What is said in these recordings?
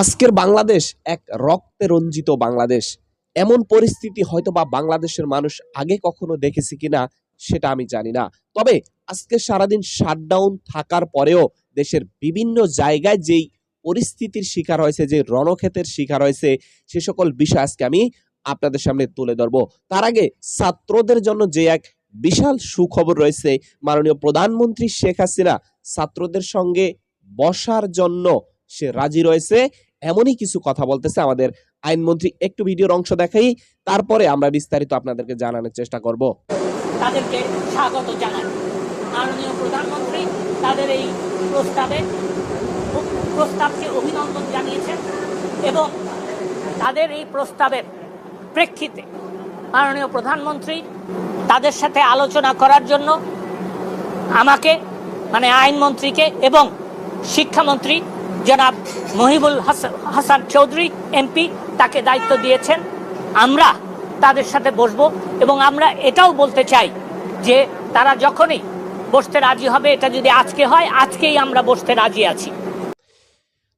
আজকের বাংলাদেশ এক রক্তে রঞ্জিত বাংলাদেশ। এমন পরিস্থিতি হয়তো বা বাংলাদেশের মানুষ আগে কখনো দেখেছে কিনা, সেটা আমি জানি না। তবে আজকে সারাদিন শাটডাউন থাকার পরেও দেশের বিভিন্ন জায়গায় যেই পরিস্থিতির শিকার হয়েছে, যে রণক্ষেতের শিকার হয়েছে, সে সকল বিষয় আজকে আমি আপনাদের সামনে তুলে ধরবো। তার আগে ছাত্রদের জন্য যে এক বিশাল সুখবর রয়েছে, মাননীয় প্রধানমন্ত্রী শেখ হাসিনা ছাত্রদের সঙ্গে বসার জন্য সে রাজি রয়েছে। এমনই কিছু কথা বলতেছে আমাদের আইনমন্ত্রী। একটু ভিডিওর অংশ দেখাই, তারপরে আমরা বিস্তারিত আপনাদেরকে জানানোর চেষ্টা করব। তাদেরকে স্বাগত জানাই। মাননীয় প্রধানমন্ত্রী তাদের এই প্রস্তাবে প্রস্তাবকে অভিনন্দন জানিয়েছেন এবং তাদের এই প্রস্তাবের প্রেক্ষিতে মাননীয় প্রধানমন্ত্রী তাদের সাথে আলোচনা করার জন্য আমাকে মানে আইনমন্ত্রীকে এবং শিক্ষামন্ত্রী জনাব মহিবুল হাসান চৌধুরী এমপি, তাকে দায়িত্ব দিয়েছেন। আমরা তাদের সাথে বসবো এবং আমরা এটাও বলতে চাই যে তারা যখনই বসতে রাজি হবে, এটা যদি আজকে হয়, আজকেই আমরা বসতে রাজি আছি।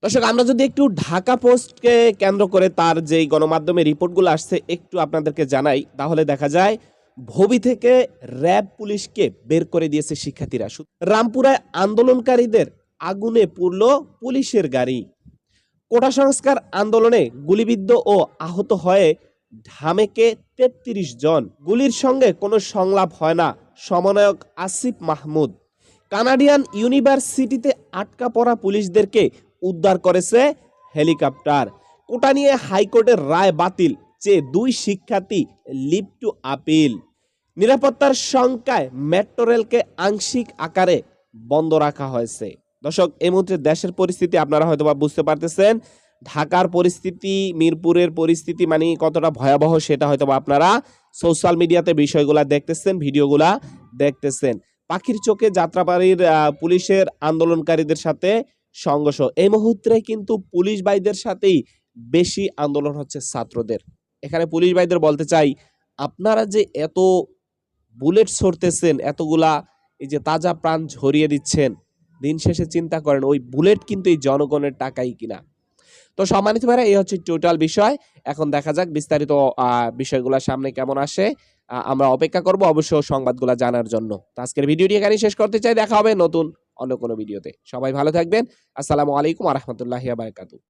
দর্শক, আমরা যদি একটু ঢাকা পোস্টকে কেন্দ্র করে তার যেই গণমাধ্যমে রিপোর্টগুলো আসছে, একটু আপনাদেরকে জানাই। তাহলে দেখা যায়, ভবি থেকে র্যাব পুলিশকে বের করে দিয়েছে শিক্ষার্থীরা। রামপুরায় আন্দোলনকারীদের আগুনে পুরল পুলিশের গাড়ি। কোটা সংস্কার আন্দোলনে গুলিবিদ্ধ ও আহত হয়ে ঢামেকে তেত্রিশ জন। গুলির সঙ্গে কোনো সংলাপ হয় না, সমন্বয়ক আসিফ মাহমুদ। কানাডিয়ান ইউনিভার্সিটিতে আটকা পড়া পুলিশদেরকে উদ্ধার করেছে হেলিকপ্টার। কোটা নিয়ে হাইকোর্টের রায় বাতিল চেয়ে দুই শিক্ষার্থী লিভ টু আপিল। নিরাপত্তার শঙ্কায় মেট্রো রেলকে আংশিক আকারে বন্ধ রাখা হয়েছে। দর্শক, এই মুহূর্তে দেশের পরিস্থিতি আপনারা হয়তো বা বুঝতে পারতেছেন। ঢাকার পরিস্থিতি, মিরপুরের পরিস্থিতি মানে কতটা ভয়াবহ সেটা হয়তো আপনারা সোশ্যাল মিডিয়াতে বিষয়গুলা দেখতেছেন, ভিডিওগুলা দেখতেছেন। পাখির চোখে যাত্রাবাড়ির পুলিশের আন্দোলনকারীদের সাথে সংঘর্ষ। এই মুহূর্তে কিন্তু পুলিশ ভাইদের সাথেই বেশি আন্দোলন হচ্ছে ছাত্রদের। এখানে পুলিশ ভাইদের বলতে চাই, আপনারা যে এত বুলেট ছড়তেছেন, এতগুলা এই যে তাজা প্রাণ ঝরিয়ে দিচ্ছেন দিন শেষে চিন্তা করেন, ওই বুলেট কিন্তু এই জনগণের টাকাই কিনা। তো সম্মানিত ভাইরা, এই হচ্ছে টোটাল বিষয়। এখন দেখা যাক বিস্তারিত বিষয়গুলো সামনে কেমন আসে। আমরা অপেক্ষা করব অবশ্য সংবাদগুলো জানার জন্য। তো আজকের ভিডিওটি এখানে শেষ করতে চাই। দেখা হবে নতুন অন্য কোনো ভিডিওতে। সবাই ভালো থাকবেন। আসসালামু আলাইকুম আ রহমতুল্লাহি বারকাতু